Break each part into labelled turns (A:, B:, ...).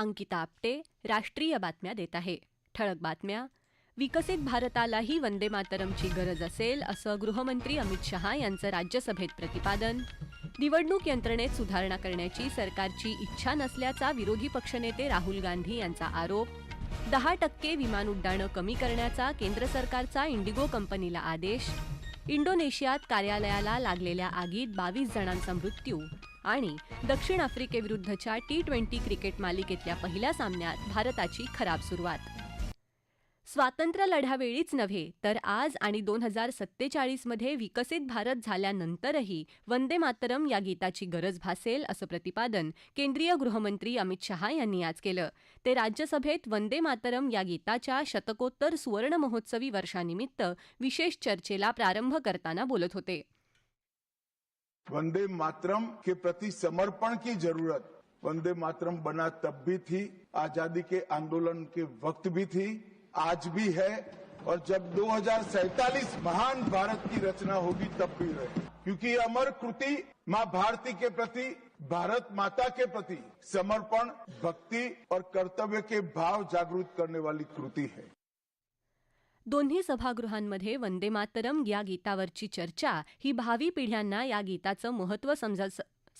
A: अंकिता आपटे राष्ट्रीय बातम्या देत आहे ठळक बातम्या विकसित भारतालाही वंदे मातरमची गरज असेल असं गृहमंत्री अमित शहा यांचं राज्यसभेत प्रतिपादन निवडणूक यंत्रणेत सुधारणा करण्याची सरकारची इच्छा नसल्याचा विरोधी पक्षनेते राहुल गांधी यांचा आरोप दहा टक्के विमान उड्डाणं कमी करण्याचा केंद्र सरकारचा इंडिगो कंपनीला आदेश इंडोनेशियात कार्यालयाला लागलेल्या आगीत बावीस जणांचा मृत्यू आणि दक्षिण आफ्रिकेविरुद्धच्या टी ट्वेंटी क्रिकेट मालिकेतल्या पहिल्या सामन्यात भारताची खराब सुरुवात स्वातंत्र्य लढ्यावेळीच नव्हे तर आज आणि दोन हजार सत्तेचाळीसमध्ये विकसित भारत झाल्यानंतरही वंदे मातरम या गीताची गरज भासेल असं प्रतिपादन केंद्रीय गृहमंत्री अमित शहा यांनी आज केलं ते राज्यसभेत वंदे मातरम या गीताच्या शतकोत्तर सुवर्ण महोत्सवी वर्षानिमित्त विशेष चर्चेला प्रारंभ करताना बोलत होते
B: वंदे मातरम के प्रति समर्पण की जरूरत वंदे मातरम बना तब भी थी आजादी के आंदोलन के वक्त भी थी आज भी है और जब दो महान भारत की रचना होगी तब भी रहे क्योंकि अमर कृति माँ भारती के प्रति भारत माता के प्रति समर्पण भक्ति और कर्तव्य के भाव जागृत करने वाली कृति है
A: दोन्ही सभागृहांमध्ये वंदे मातरम या गीतावरची चर्चा ही भावी पिढ्यांना या गीताचं महत्त्व समजा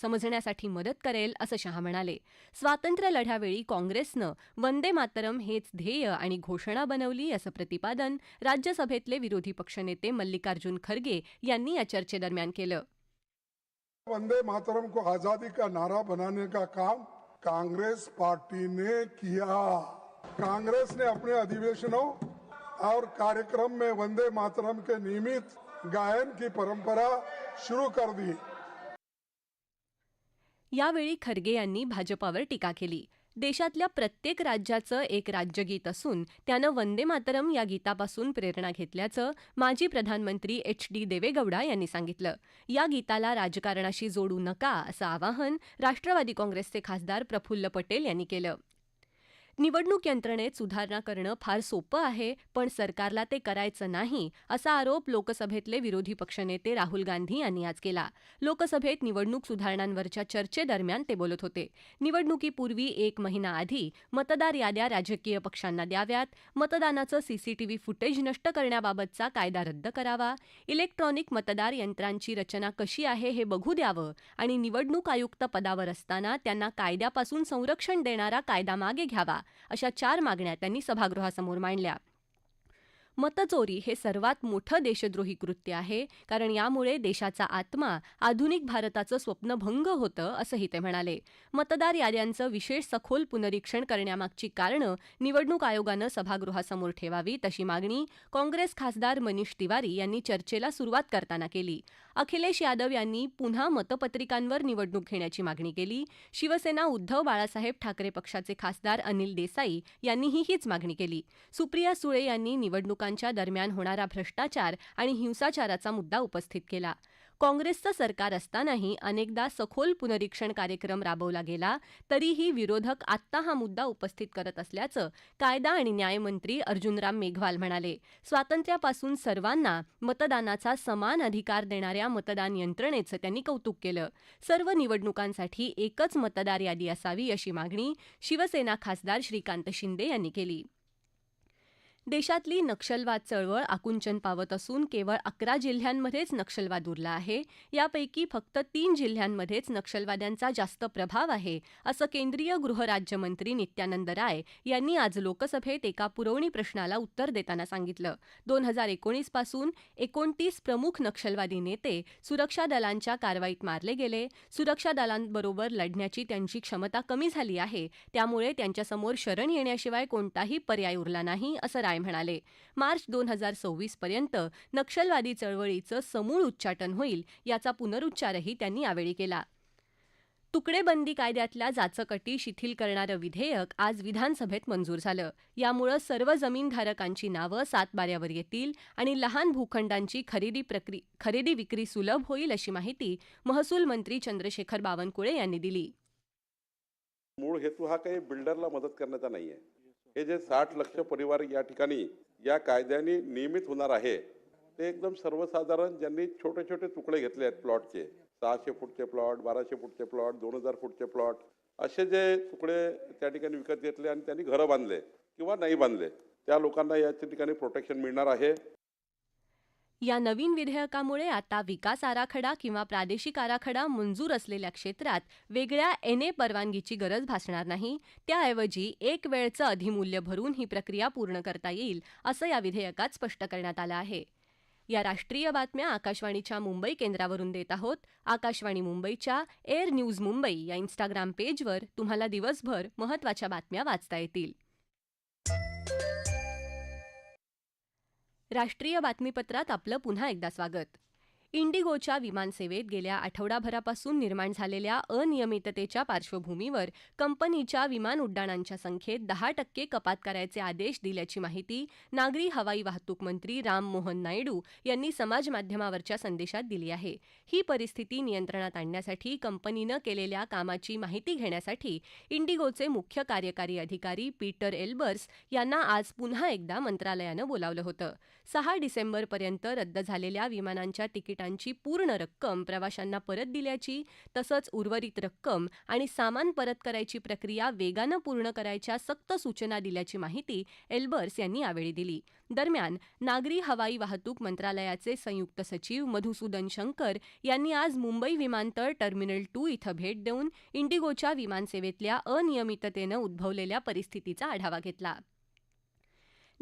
A: समजण्यासाठी मदत करेल असं शहा म्हणाले स्वातंत्र्य लढ्यावेळी काँग्रेसनं वंदे मातरम हेच ध्येय आणि घोषणा बनवली असं प्रतिपादन राज्यसभेतले विरोधी पक्षनेते मल्लिकार्जुन खरगे यांनी या चर्चेदरम्यान केलं
B: वंदे मातरम को आजादी का नारा बनाने का काम काँग्रेस पार्टीने किया काँग्रेसने ने अपने अधिवेशनों और कार्यक्रम में वंदे मातरम के नियमित गायन की परंपरा शुरू कर दी
A: यावेळी खरगे यांनी भाजपावर टीका केली देशातल्या प्रत्येक राज्याचं एक राज्यगीत असून त्यानं वंदे मातरम या गीतापासून प्रेरणा घेतल्याचं माजी प्रधानमंत्री एच डी देवेगौडा यांनी सांगितलं या गीताला राजकारणाशी जोडू नका असं आवाहन राष्ट्रवादी काँग्रेसचे खासदार प्रफुल्ल पटेल यांनी केलं निवडणूक यंत्रणेत सुधारणा करणं फार सोपं आहे पण सरकारला ते करायचं नाही असा आरोप लोकसभेतले विरोधी पक्षनेते राहुल गांधी यांनी आज केला लोकसभेत निवडणूक सुधारणांवरच्या चर्चेदरम्यान ते बोलत होते निवडणुकीपूर्वी एक महिना आधी मतदार याद्या राजकीय पक्षांना द्याव्यात मतदानाचं सीसीटीव्ही फुटेज नष्ट करण्याबाबतचा कायदा रद्द करावा इलेक्ट्रॉनिक मतदार यंत्रांची रचना कशी आहे हे बघू द्यावं आणि निवडणूक आयुक्त पदावर असताना त्यांना कायद्यापासून संरक्षण देणारा कायदा मागे घ्यावा अशा चार मागण्या त्यांनी सभागृहासमोर मांडल्या मतचोरी हे सर्वात मोठं देशद्रोही कृत्य आहे कारण यामुळे देशाचा आत्मा आधुनिक भारताचं स्वप्नभंग होतं असंही ते म्हणाले मतदार याद्यांचं विशेष सखोल पुनरीक्षण करण्यामागची कारणं निवडणूक आयोगानं सभागृहासमोर ठेवावी तशी मागणी काँग्रेस खासदार मनीष तिवारी यांनी चर्चेला सुरुवात करताना केली अखिलेश यादव यांनी पुन्हा मतपत्रिकांवर निवडणूक घेण्याची मागणी केली शिवसेना उद्धव बाळासाहेब ठाकरे पक्षाचे खासदार अनिल देसाई यांनीही हीच मागणी केली सुप्रिया सुळे यांनी निवडणूक लोकांच्या दरम्यान होणारा भ्रष्टाचार आणि हिंसाचाराचा मुद्दा उपस्थित केला काँग्रेसचं सरकार असतानाही अनेकदा सखोल पुनरीक्षण कार्यक्रम राबवला गेला तरीही विरोधक आत्ता हा मुद्दा उपस्थित करत असल्याचं कायदा आणि न्यायमंत्री अर्जुनराम मेघवाल म्हणाले स्वातंत्र्यापासून सर्वांना मतदानाचा समान अधिकार देणाऱ्या मतदान यंत्रणेचं त्यांनी कौतुक केलं सर्व निवडणुकांसाठी एकच मतदार यादी असावी अशी मागणी शिवसेना खासदार श्रीकांत शिंदे यांनी केली देशातली नक्षलवाद चळवळ आकुंचन पावत असून केवळ अकरा जिल्ह्यांमध्येच नक्षलवाद उरला आहे यापैकी फक्त तीन जिल्ह्यांमध्येच नक्षलवाद्यांचा जास्त प्रभाव आहे असं केंद्रीय गृहराज्यमंत्री नित्यानंद राय यांनी आज लोकसभेत एका पुरवणी प्रश्नाला उत्तर देताना सांगितलं दोन हजार एकोणीसपासून पासून एकोणतीस प्रमुख नक्षलवादी नेते सुरक्षा दलांच्या कारवाईत मारले गेले सुरक्षा दलांबरोबर लढण्याची त्यांची क्षमता कमी झाली आहे त्यामुळे त्यांच्यासमोर शरण येण्याशिवाय कोणताही पर्याय उरला नाही असं राय म्हणाले मार्च दोन हजार सव्वीसपर्यंत नक्षलवादी चळवळीचं समूळ उच्चाटन होईल याचा पुनरुच्चारही त्यांनी यावेळी केला तुकडेबंदी कायद्यातल्या जाचकटी शिथिल करणारं विधेयक आज विधानसभेत मंजूर झालं यामुळं सर्व जमीनधारकांची नावं सातबाऱ्यावर येतील आणि लहान भूखंडांची खरेदी खरेदी विक्री सुलभ होईल अशी माहिती महसूल मंत्री चंद्रशेखर बावनकुळे यांनी दिली
C: मूळ हेतू हा काही बिल्डरला मदत करण्याचा नाही आहे हे जे साठ लक्ष परिवार या ठिकाणी या कायद्याने नियमित होणार आहे ते एकदम सर्वसाधारण ज्यांनी छोटे छोटे तुकडे घेतले आहेत प्लॉटचे सहाशे फूटचे प्लॉट बाराशे फूटचे प्लॉट दोन हजार फूटचे प्लॉट असे जे तुकडे त्या ठिकाणी विकत घेतले आणि त्यांनी घरं बांधले किंवा नाही बांधले त्या लोकांना याच्या ठिकाणी प्रोटेक्शन मिळणार आहे
A: या नवीन विधेयकामुळे आता विकास आराखडा किंवा प्रादेशिक आराखडा मंजूर असलेल्या क्षेत्रात वेगळ्या एन ए परवानगीची गरज भासणार नाही त्याऐवजी एक वेळचं अधिमूल्य भरून ही प्रक्रिया पूर्ण करता येईल असं या विधेयकात स्पष्ट करण्यात आलं आहे या राष्ट्रीय बातम्या आकाशवाणीच्या मुंबई केंद्रावरून देत आहोत आकाशवाणी मुंबईच्या एअर न्यूज मुंबई या इन्स्टाग्राम पेजवर तुम्हाला दिवसभर महत्त्वाच्या बातम्या वाचता येतील राष्ट्रीय बातमीपत्रात आपलं पुन्हा एकदा स्वागत इंडिगोच्या विमानसेवेत गेल्या आठवडाभरापासून निर्माण झालेल्या अनियमिततेच्या पार्श्वभूमीवर कंपनीच्या विमान उड्डाणांच्या संख्येत दहा टक्के कपात करायचे आदेश दिल्याची माहिती नागरी हवाई वाहतूक मंत्री राम मोहन नायडू यांनी समाजमाध्यमावरच्या संदेशात दिली आहे ही परिस्थिती नियंत्रणात आणण्यासाठी कंपनीनं केलेल्या कामाची माहिती घेण्यासाठी इंडिगोचे मुख्य कार्यकारी अधिकारी पीटर एल्बर्स यांना आज पुन्हा एकदा मंत्रालयानं बोलावलं होतं सहा डिसेंबरपर्यंत रद्द झालेल्या विमानांच्या तिकिटांची पूर्ण रक्कम प्रवाशांना परत दिल्याची तसंच उर्वरित रक्कम आणि सामान परत करायची प्रक्रिया वेगानं पूर्ण करायच्या सक्त सूचना दिल्याची माहिती एल्बर्स यांनी यावेळी दिली दरम्यान नागरी हवाई वाहतूक मंत्रालयाचे संयुक्त सचिव मधुसूदन शंकर यांनी आज मुंबई विमानतळ टर्मिनल टू इथं भेट देऊन इंडिगोच्या विमानसेवेतल्या अनियमिततेनं उद्भवलेल्या परिस्थितीचा आढावा घेतला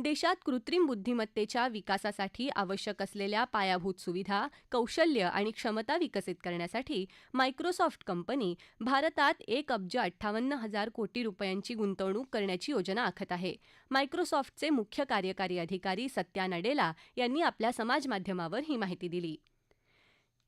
A: देशात कृत्रिम बुद्धिमत्तेच्या विकासासाठी आवश्यक असलेल्या पायाभूत सुविधा कौशल्य आणि क्षमता विकसित करण्यासाठी मायक्रोसॉफ्ट कंपनी भारतात एक अब्ज अठ्ठावन्न हजार कोटी रुपयांची गुंतवणूक करण्याची योजना आखत आहे मायक्रोसॉफ्टचे मुख्य कार्यकारी अधिकारी सत्या नडेला यांनी आपल्या समाजमाध्यमावर ही माहिती दिली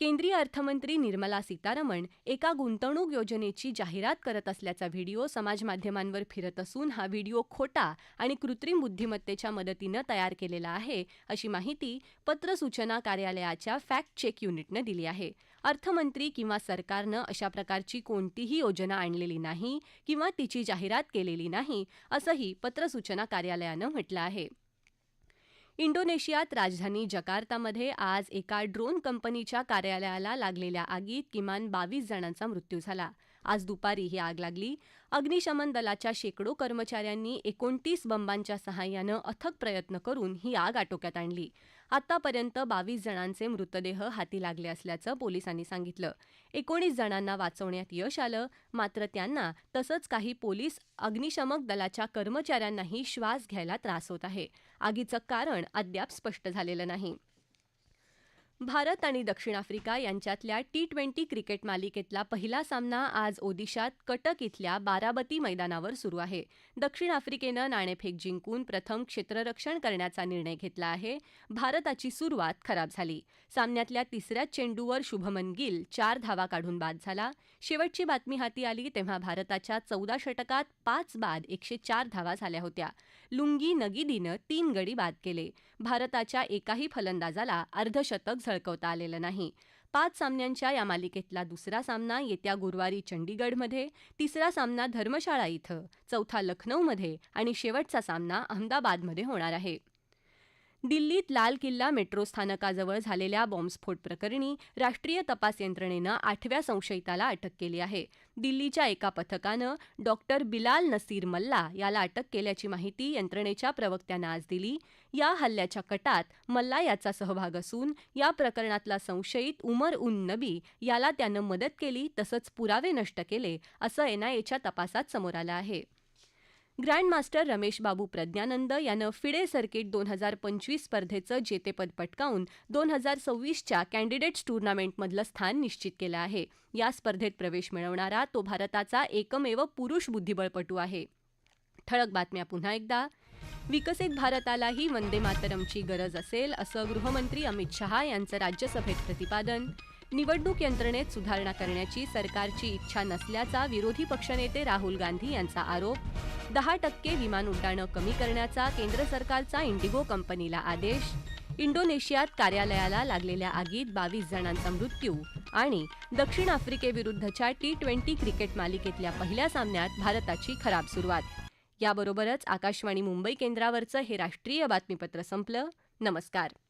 A: केंद्रीय अर्थमंत्री निर्मला सीतारामन एका गुंतवणूक योजनेची जाहिरात करत असल्याचा व्हिडिओ समाजमाध्यमांवर फिरत असून हा व्हिडिओ खोटा आणि कृत्रिम बुद्धिमत्तेच्या मदतीनं तयार केलेला आहे अशी माहिती पत्रसूचना कार्यालयाच्या फॅक्ट चेक युनिटनं दिली आहे अर्थमंत्री किंवा सरकारनं अशा प्रकारची कोणतीही योजना आणलेली नाही किंवा तिची जाहिरात केलेली नाही असंही पत्रसूचना कार्यालयानं म्हटलं आहे इंडोनेशियात राजधानी जकार्तामध्ये आज एका ड्रोन कंपनीच्या कार्यालयाला लागलेल्या आगीत किमान बावीस जणांचा मृत्यू झाला आज दुपारी ही आग लागली अग्निशमन दलाच्या शेकडो कर्मचाऱ्यांनी एकोणतीस बंबांच्या सहाय्यानं अथक प्रयत्न करून ही आग आटोक्यात आणली आतापर्यंत बावीस जणांचे मृतदेह हाती लागले असल्याचं पोलिसांनी सांगितलं एकोणीस जणांना वाचवण्यात यश आलं मात्र त्यांना तसंच काही पोलीस अग्निशमक दलाच्या कर्मचाऱ्यांनाही श्वास घ्यायला त्रास होत आहे आगीचं कारण अद्याप स्पष्ट झालेलं नाही भारत आणि दक्षिण आफ्रिका यांच्यातल्या टी ट्वेंटी क्रिकेट मालिकेतला पहिला सामना आज ओदिशात कटक इथल्या बाराबती मैदानावर सुरू आहे दक्षिण आफ्रिकेनं नाणेफेक जिंकून प्रथम क्षेत्ररक्षण करण्याचा निर्णय घेतला आहे भारताची सुरुवात खराब झाली सामन्यातल्या तिसऱ्या चेंडूवर शुभमन गिल चार धावा काढून बाद झाला शेवटची बातमी हाती आली तेव्हा भारताच्या चौदा षटकात पाच बाद एकशे चार धावा झाल्या होत्या लुंगी नगिदीनं तीन गडी बाद केले भारताच्या एकाही फलंदाजाला अर्धशतक झळकवता आलेलं नाही पाच सामन्यांच्या या मालिकेतला दुसरा सामना येत्या गुरुवारी चंडीगडमध्ये तिसरा सामना धर्मशाळा इथं चौथा लखनौमध्ये आणि शेवटचा सामना अहमदाबादमध्ये होणार आहे दिल्लीत लाल किल्ला मेट्रो स्थानकाजवळ झालेल्या बॉम्बस्फोट प्रकरणी राष्ट्रीय तपास यंत्रणेनं आठव्या संशयिताला अटक केली आहे दिल्लीच्या एका पथकानं डॉक्टर बिलाल नसीर मल्ला याला अटक केल्याची माहिती यंत्रणेच्या प्रवक्त्यानं आज दिली या हल्ल्याच्या कटात मल्ला याचा सहभाग असून या प्रकरणातला संशयित उमर उन नबी याला त्यानं मदत केली तसंच पुरावे नष्ट केले असं एनआयएच्या तपासात समोर आलं आहे ग्रँडमास्टर रमेशबाबू प्रज्ञानंद यानं फिडे सर्किट दोन हजार पंचवीस स्पर्धेचं जेतेपद पटकावून दोन हजार सव्वीसच्या कॅन्डिडेट्स टुर्नामेंटमधलं स्थान निश्चित केलं आहे या स्पर्धेत प्रवेश मिळवणारा तो भारताचा एकमेव पुरुष बुद्धिबळपटू आहे ठळक बातम्या पुन्हा एकदा विकसित भारतालाही वंदे मातरमची गरज असेल असं गृहमंत्री अमित शहा यांचं राज्यसभेत प्रतिपादन निवडणूक यंत्रणेत सुधारणा करण्याची सरकारची इच्छा नसल्याचा विरोधी पक्षनेते राहुल गांधी यांचा आरोप दहा टक्के विमान उड्डाणं कमी करण्याचा केंद्र सरकारचा इंडिगो कंपनीला आदेश इंडोनेशियात कार्यालयाला लागलेल्या आगीत बावीस जणांचा मृत्यू आणि दक्षिण आफ्रिकेविरुद्धच्या टी ट्वेंटी क्रिकेट मालिकेतल्या पहिल्या सामन्यात भारताची खराब सुरुवात याबरोबरच आकाशवाणी मुंबई केंद्रावरचं हे राष्ट्रीय बातमीपत्र संपलं नमस्कार